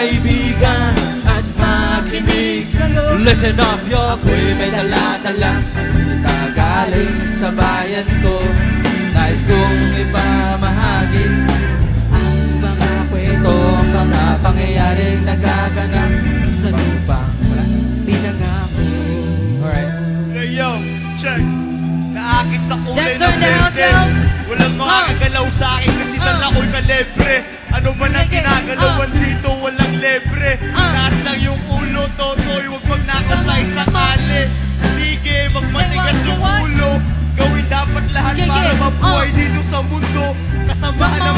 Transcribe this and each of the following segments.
kaibigan at makinig Listen up, yo, ako'y may dala-dala Salita galing sa bayan ko Nais kong ipamahagi Ang mga kwento, ang mga pangyayaring nagaganap Sa lupang pinangako Alright Hey yo, check. Naakit sa kulay ng yo. Walang makakagalaw sa akin kasi Ah. dala ko'y kalebre. Ano man ang Sige. ginagalawan dito, walang lebre. Ah. Taas lang yung ulo, totoy, huwag magnakaw sa isang ali. Sige, magmatigas yung ulo. Gawin dapat lahat para mabuhay Ah. dito sa mundo. Kasamahan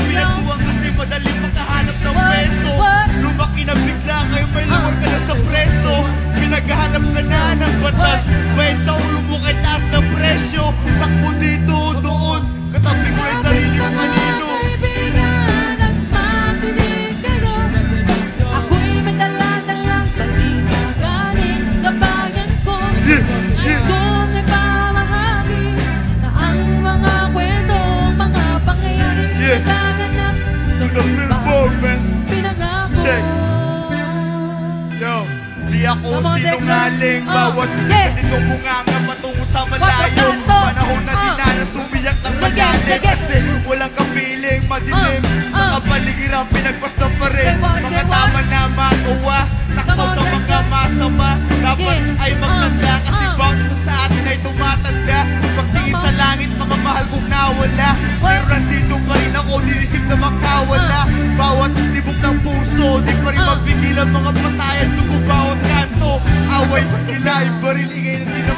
di ako Come on, Dexter. sinungaling. Bawat yes. kasi tumunganga patungo sa malayo. Panahon na dinanas sumiyak ng Sige, malalim. Kasi walang kapiling madilim. Ah, Sa kapaligiran pinagpasta pa rin. Mga tama na magawa Takbo sa mga masama. Dapat ay magtanda Ah, Kasi bawat isa sa atin ay tumatanda. Pagtingin sa langit mga mahal kong nawala? Pero nandito pa rin ako dinisip na makawala Bawat tibok ng puso Di pa rin mapigilan mga patayan. Dugo way illaahi bëri liggéey na